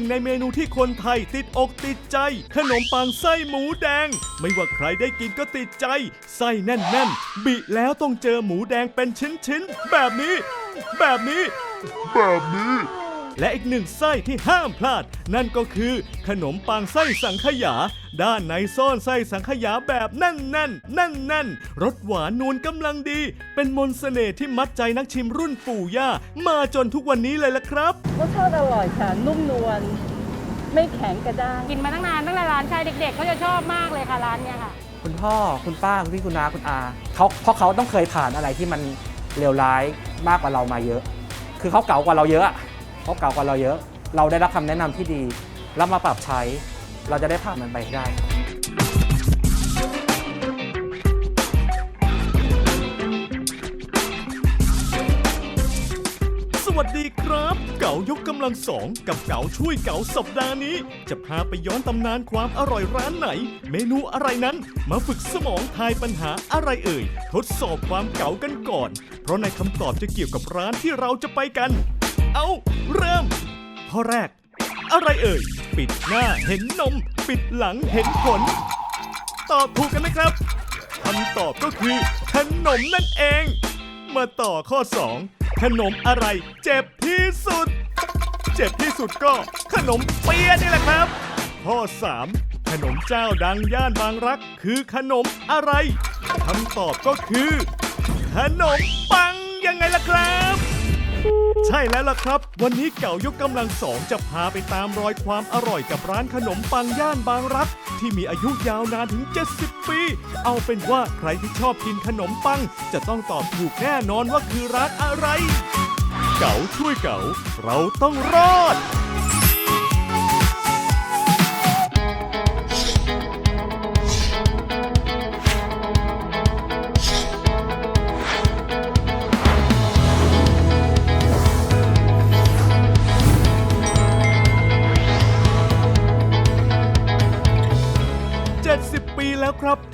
นึ่งในเมนูที่คนไทยติดอกติดใจ ขนมปังไส้หมูแดง ไม่ว่าใครได้กินก็ติดใจ ไส้แน่นๆ บิแล้วต้องเจอหมูแดงเป็นชิ้นๆ แบบนี้ แบบนี้ แบบนี้ และอีกหนึ่งไส้ที่ห้ามพลาด นั่นก็คือขนมปังไส้สังขยา ด้านในซ่อนไส้สังขยาแบบแน่นแน่นแน่นแน่นๆรสหวานนวลกำลังดี เป็นมนต์เสน่ห์ที่มัดใจนักชิมรุ่นปู่ย่า มาจนทุกวันนี้เลยละครับรสชาติอร่อยค่ะนุ่มนวลไม่แข็งกระด้างกินมาตั้งนานตั้งแต่ร้านชายเด็กๆเขาจะชอบมากเลยค่ะร้านเนี้ยค่ะ คุณพ่อคุณป้าคุณพี่คุณน้าคุณอาเขาเพราะเขาต้องเคยผ่านอะไรที่มันเลวร้ายมากกว่าเรามาเยอะ คือเขาเก่ากว่าเราเยอะอะ เขาเก่ากว่าเราเยอะ เราได้รับคำแนะนำที่ดี แล้วมาปรับใช้ เราจะได้ผ่านมันไปได้สวัสดีครับ เก๋ายกกำลังสองกับเก๋าช่วยเก๋าสัปดาห์นี้ จะพาไปย้อนตำนานความอร่อยร้านไหน เมนูอะไรนั้น มาฝึกสมองทายปัญหาอะไรเอ่ย ทดสอบความเก๋ากันก่อน เพราะในคำตอบจะเกี่ยวกับร้านที่เราจะไปกัน เอาเริ่ม ข้อแรก อะไรเอ่ย ปิดหน้าเห็นนม ปิดหลังเห็นผล ตอบถูกกันนะครับคำตอบก็คือขนมนั่นเอง มาต่อข้อ 2 ขนมอะไร เจ็บที่สุด เจ็บที่สุดก็ขนมเปี๊ยะนี่แหละครับ ข้อ 3 ขนมเจ้าดังย่านบางรัก คือขนมอะไรคำตอบก็คือ ขนมปังยังไงล่ะครับ ใช่แล้วล่ะครับ วันนี้เก่ายกกำลังสองจะพาไปตามรอยความอร่อยกับร้านขนมปังย่านบางรัก ที่มีอายุยาวนานถึง 70 ปี เอาเป็นว่าใครที่ชอบกินขนมปัง จะต้องตอบถูกแน่นอนว่าคือร้านอะไร เก๋าช่วยเก๋าเราต้องรอด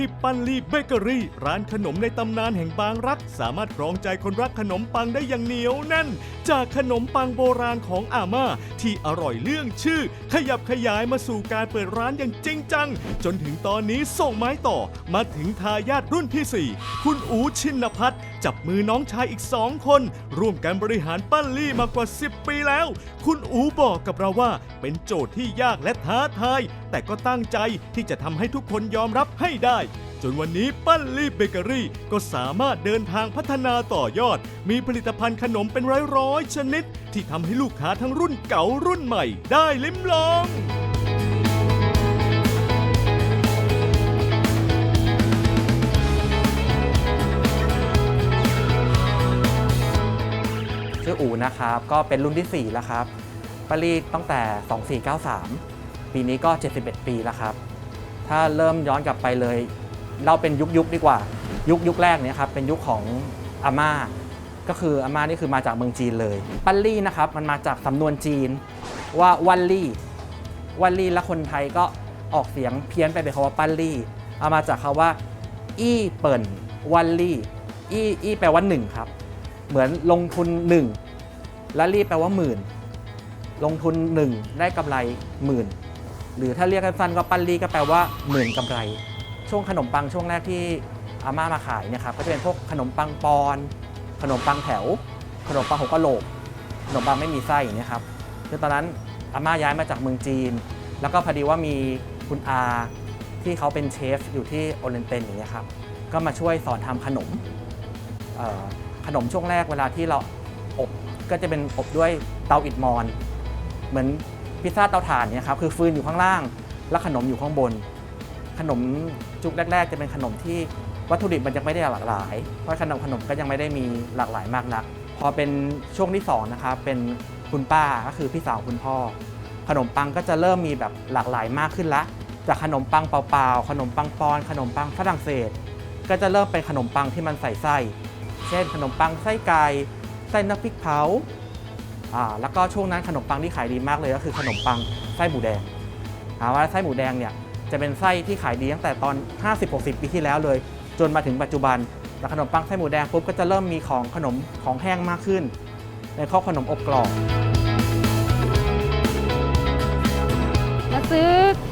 ที่ปันลีเบเกอรี่ ร้านขนมในตำนานแห่งบางรัก สามารถครองใจคนรักขนมปังได้อย่างเหนียวแน่น จากขนมปังโบราณของอาม่าที่อร่อยเรื่องชื่อ ขยับขยายมาสู่การเปิดร้านอย่างจริงจัง จนถึงตอนนี้ส่งไม้ต่อ มาถึงทายาทรุ่นที่ 4 คุณอูชินพัฒน์จับมือน้องชายอีกสองคน ร่วมกันบริหารปั้นลี่มากว่า 10 ปีแล้ว คุณอูบอกกับเราว่าเป็นโจทย์ที่ยากและท้าทาย แต่ก็ตั้งใจที่จะทำให้ทุกคนยอมรับให้ได้ จนวันนี้ปั้นลี่เบเกอรี่ ก็สามารถเดินทางพัฒนาต่อยอด มีผลิตภัณฑ์ขนมเป็นร้อยๆชนิด ที่ทำให้ลูกค้าทั้งรุ่นเก่ารุ่นใหม่ ได้ลิ้มลองชื่ออูนะครับก็เป็นรุ่นที่ 4 แล้วครับปารีตั้งแต่ 2493 ปีนี้ก็ 71 ปีแล้วครับ ถ้าเริ่มย้อนกลับไปเลย เราเป็นยุคยุคดีกว่า ยุคยุคแรกเนี่ยครับเป็นยุคของอาม่า ก็คืออาม่านี่คือมาจากเมืองจีนเลย ปัลลี่นะครับมันมาจากสำนวนจีนว่าวันลี่วันลี่และคนไทยก็ออกเสียงเพี้ยนไปเป็นคำว่าปัลลี่ เอามาจากคาว่า อี้เปิ่นวันลี่ อี้อี้แปลว่าหนึ่งครับ เหมือนลงทุน1และรีบแปลว่าหมื่น ลงทุน1ได้กำไรหมื่น หรือถ้าเรียกสั้นๆก็ปั้นรีก็แปลว่าหมื่นกำไร ช่วงขนมปังช่วงแรกที่อาม่ามาขายเนี่ยครับก็จะเป็นพวกขนมปังปอน ขนมปังแถว ขนมปังหัวกะโหลก ขนมปังไม่มีไส้อย่างเงี้ยครับคือตอนนั้นอาม่าย้ายมาจากเมืองจีน แล้วก็พอดีว่ามีคุณอาที่เขาเป็นเชฟอยู่ที่โอเรนเตนอย่างเงี้ยครับก็มาช่วยสอนทำขนมขนมช่วงแรกเวลาที่เราอบก็จะเป็นอบด้วยเตาอิฐมอน เหมือน พิซซ่าเตาถ่านเนี่ยครับคือฟืนอยู่ข้างล่าง แล้วขนมอยู่ข้างบน ขนมจุกแรก ๆ จะเป็นขนมที่วัตถุดิบมันยังไม่ได้หลากหลาย เพราะขนมขนมก็ยังไม่ได้มีหลากหลายมากนัก พอเป็นช่วงที่สองนะครับเป็นคุณป้าก็คือพี่สาวคุณพ่อ ขนมปังก็จะเริ่มมีแบบหลากหลายมากขึ้นละจากขนมปังเปล่าๆขนมปังปอน ขนมปังฝรั่งเศส ก็จะเริ่มเป็นขนมปังที่มันใส่ไส้ เช่นขนมปังไส้ไก่ไส้น้ำพริกเผา อ่าแล้วก็ช่วงนั้นขนมปังที่ขายดีมากเลยก็คือขนมปังไส้หมูแดงถาว่าไส้หมูแดงเนี่ยจะเป็นไส้ที่ขายดีตั้งแต่ตอน 50-60 ปีที่แล้วเลย จนมาถึงปัจจุบันแต่ขนมปังไส้หมูแดงปุ๊บก็จะเริ่มมีของขนมของแห้งมากขึ้นในข้อขนมอบกรอบซื้อ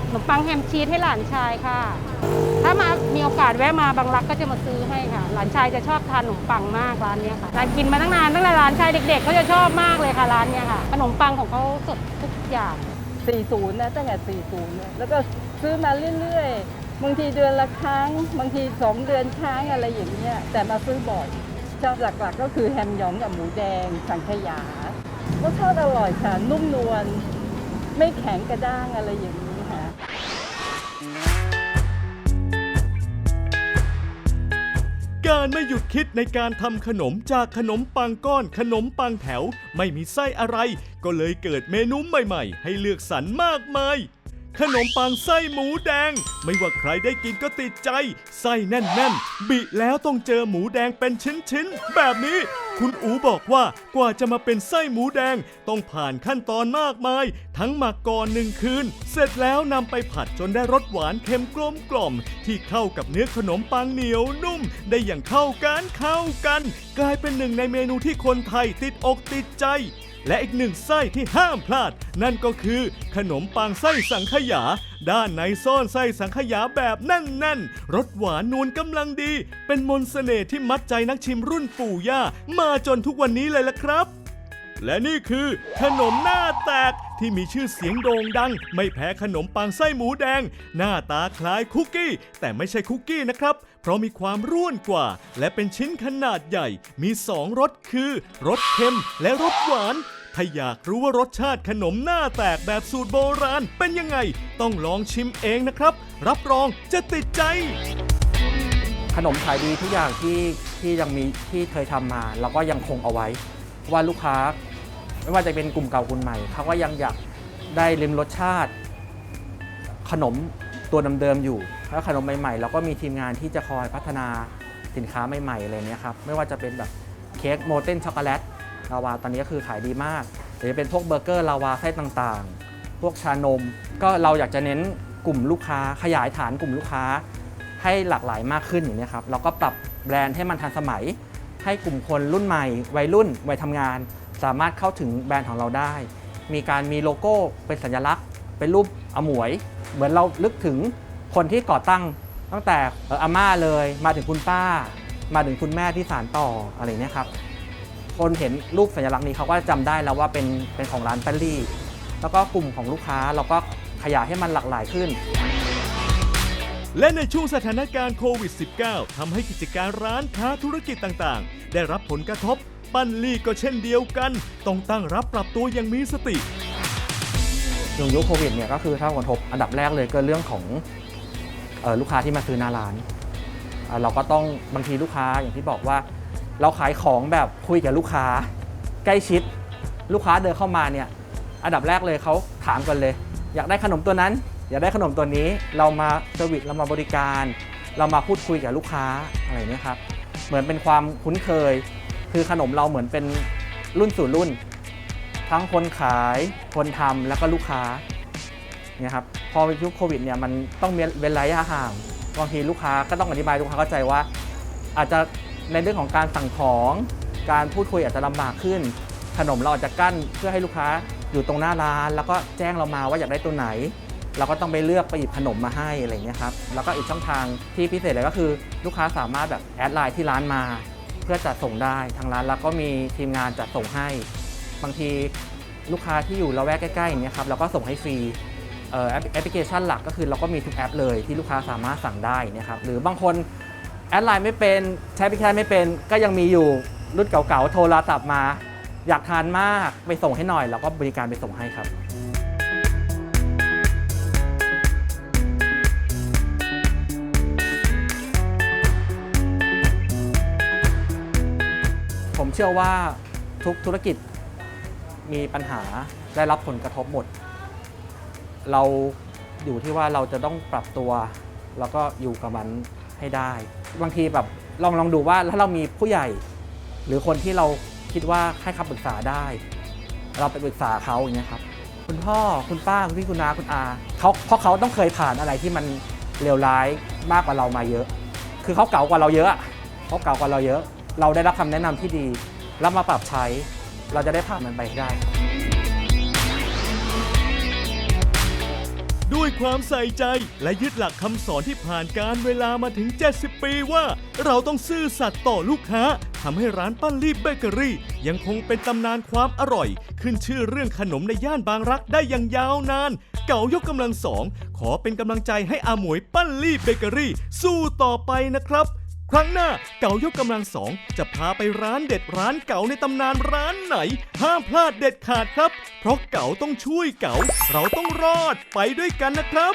ขนมปังแฮมชีสให้หลานชายค่ะ ถ้ามามีโอกาสแวะมาบางรักก็จะมาซื้อให้ค่ะ หลานชายจะชอบทานขนมปังมากร้านนี้ค่ะร้านกินมาตั้งนานตั้งแต่หลานชายเด็กๆเขาจะชอบมากเลยค่ะร้านนี้ค่ะ ขนมปังของเขาสดทุกอย่าง 40 นะตั้งแต่ 40เนี่ยแล้วก็ซื้อมาเรื่อยๆ บางทีเดือนละครั้ง บางที 2 เดือนครั้งอะไรอย่างเงี้ยแต่มาซื้อบ่อยชอบหลักๆ ก็คือแฮมยองกับหมูแดงสังขยารสชาติอร่อยค่ะนุ่มนวลไม่แข็งกระด้างอะไรอย่างนี้ค่ะารไม่หยุดคิดในการทำขนมจากขนมปังก้อนขนมปังแถว ไม่มีไส้อะไร ก็เลยเกิดเมนูใหม่ๆ ให้เลือกสรรมากมาย ขนมปังไส้หมูแดง ไม่ว่าใครได้กินก็ติดใจ ไส้แน่นๆ บิแล้วต้องเจอหมูแดงเป็นชิ้นๆ แบบนี้ คุณอูบอกว่ากว่าจะมาเป็นไส้หมูแดง ต้องผ่านขั้นตอนมากมาย ทั้งหมักก่อนหนึ่งคืน เสร็จแล้วนำไปผัดจนได้รสหวานเค็มกลมกล่อม ที่เข้ากับเนื้อขนมปังเหนียวนุ่ม ได้อย่างเข้ากันเข้ากัน กลายเป็นหนึ่งในเมนูที่คนไทยติดอกติดใจ และอีกหนึ่งไส้ที่ห้ามพลาด นั่นก็คือขนมปังไส้สังขยา ด้านในซ่อนไส้สังขยาแบบแน่นๆรสหวานนวลกำลังดี เป็นมนต์เสน่ห์ที่มัดใจนักชิมรุ่นปู่ย่า มาจนทุกวันนี้เลยละครับ และนี่คือ ขนมหน้าแตกที่มีชื่อเสียงโด่งดัง ไม่แพ้ขนมปังไส้หมูแดง หน้าตาคล้ายคุกกี้ แต่ไม่ใช่คุกกี้นะครับ เพราะมีความร่วนกว่า และเป็นชิ้นขนาดใหญ่ มีสองรสคือรสเค็มและรสหวาน ถ้าอยากรู้ว่ารสชาติขนมหน้าแตกแบบสูตรโบราณเป็นยังไง ต้องลองชิมเองนะครับ รับรองจะติดใจ ขนมขายดีทุกอย่างที่ที่ยังมีที่เคยทำมาเราก็ยังคงเอาไว้เพราะว่าลูกค้า ไม่ว่าจะเป็นกลุ่มเก่ากลุ่มใหม่เขาก็ยังอยากได้ริมรสชาติ ขนมตัวเดิมๆอยู่แล้วขนมใหม่ๆเราก็มีทีมงานที่จะคอยพัฒนาสินค้าใหม่ๆอะไรเนี้ยครับไม่ว่าจะเป็นแบบเค้กโมเทนช็อกโกแลต ลาวาตอนนี้ก็คือขายดีมากหรือจะเป็นพวกเบอร์เกอร์ลาวาไส้ต่างๆ พวกชานม ก็เราอยากจะเน้นกลุ่มลูกค้า ขยายฐานกลุ่มลูกค้า ให้หลากหลายมากขึ้นอย่างนี้ยครับเราก็ปรับแบรนด์ให้มันทันสมัย ให้กลุ่มคนรุ่นใหม่ วัยรุ่นวัยทำงาน สามารถเข้าถึงแบรนด์ของเราได้ มีการมีโลโก้เป็นสัญลักษณ์ เป็นรูปอมวย เหมือนเราลึกถึงคนที่ก่อตั้งตั้งแต่อาม่าเลย มาถึงคุณป้า มาถึงคุณแม่ที่สานต่ออะไรเนี่ยครับ คนเห็นรูปสัญลักษณ์นี้เขาก็จำได้แล้วว่าเป็นเป็นของร้านแปลลี่ แล้วก็กลุ่มของลูกค้าเราก็ขยายให้มันหลากหลายขึ้น และในช่วงสถานการณ์โควิด -19 ทำให้กิจการร้านค้าธุรกิจต่างๆ ได้รับผลกระทบ ปั้นลี่ก็เช่นเดียวกัน ต้องตั้งรับปรับตัวอย่างมีสติช่วงยุคโควิดเนี่ยก็คือถ้าผลกระทบอันดับแรกเลยก็เรื่องของเออลูกค้าที่มาซื้อหน้าร้านอ่าเราก็ต้องบางทีลูกค้าอย่างที่บอกว่า เราขายของแบบคุยกับลูกค้า ใกล้ชิด ลูกค้าเดินเข้ามาเนี่ยอันดับแรกเลยเขาถามกันเลย อยากได้ขนมตัวนั้น อยากได้ขนมตัวนี้เรามาเซอร์วิสเรามาบริการ เรามาพูดคุยกับลูกค้าอะไรเนี่ยครับเหมือนเป็นความคุ้นเคย คือขนมเราเหมือนเป็นรุ่นสู่รุ่น ทั้งคนขายคนทำแล้วก็ลูกค้าเนี่ยครับพอยุคโควิดเนี่ยมันต้องเว้นระยะห่างบางทีลูกค้าก็ต้องอธิบายลูกค้าเข้าใจว่า อาจจะ ในเรื่องของการสั่งของการพูดคุยอาจจะลำบากขึ้น ขนมเราอาจจะกั้นเพื่อให้ลูกค้าอยู่ตรงหน้าร้าน แล้วก็แจ้งเรามาว่าอยากได้ตัวไหน เราก็ต้องไปเลือกไปหยิบขนมมาให้อะไรเงี้ยครับแล้วก็อีกช่องทางที่พิเศษเลยก็คือ ลูกค้าสามารถแบบแอดไลน์ที่ร้านมา เพื่อจัดส่งได้ทางร้านแล้วก็มีทีมงานจัดส่งให้ บางทีลูกค้าที่อยู่ละแวกใกล้ๆอย่างเงี้ยครับเราก็ส่งให้ฟรีแอปพลิเคชันหลักก็คือเราก็มีทุกแอปเลยที่ลูกค้าสามารถสั่งได้นี่ยครับหรือบางคน แอดไลน์ไม่เป็นใช้แอปพลิเคชันไม่เป็นก็ยังมีอยู่รุ่นเก่าๆ โทรศัพท์มา อยากทานมากไปส่งให้หน่อยเราก็บริการไปส่งให้ครับ ผมเชื่อว่าทุกธุรกิจมีปัญหาได้รับผลกระทบหมด เราอยู่ที่ว่าเราจะต้องปรับตัว แล้วก็อยู่กับมัน ให้ได้ บางทีแบบลองลองดูว่าถ้าเรามีผู้ใหญ่ หรือคนที่เราคิดว่าให้คำปรึกษาได้ เราไปปรึกษาเขาอย่างเงี้ยครับคุณพ่อคุณป้าคุณพี่คุณน้าคุณอาเขาเพราะเขาต้องเคยผ่านอะไรที่มันเลวร้ายมากกว่าเรามาเยอะ คือเขาเก่ากว่าเราเยอะอะเขาเก่ากว่าเราเยอะ เราได้รับคำแนะนำที่ดี แล้วมาปรับใช้ เราจะได้ผ่านมันไปได้ ด้วยความใส่ใจและยึดหลักคำสอนที่ผ่านการเวลามาถึง 70 ปีว่า เราต้องซื่อสัตย์ต่อลูกค้าทำให้ร้านปั้นรีบเบเกอรี่ ยังคงเป็นตำนานความอร่อย ขึ้นชื่อเรื่องขนมในย่านบางรักได้อย่างยาวนาน เก่ายกกำลังสอง ขอเป็นกำลังใจให้อาหมวยปั้นรีบเบเกอรี่ สู้ต่อไปนะครับ ครั้งหน้าเก๋ายกกำลังสองจะพาไปร้านเด็ดร้านเก๋าในตำนานร้านไหน ห้ามพลาดเด็ดขาดครับ เพราะเก๋าต้องช่วยเก๋าเราต้องรอดไปด้วยกันนะครับ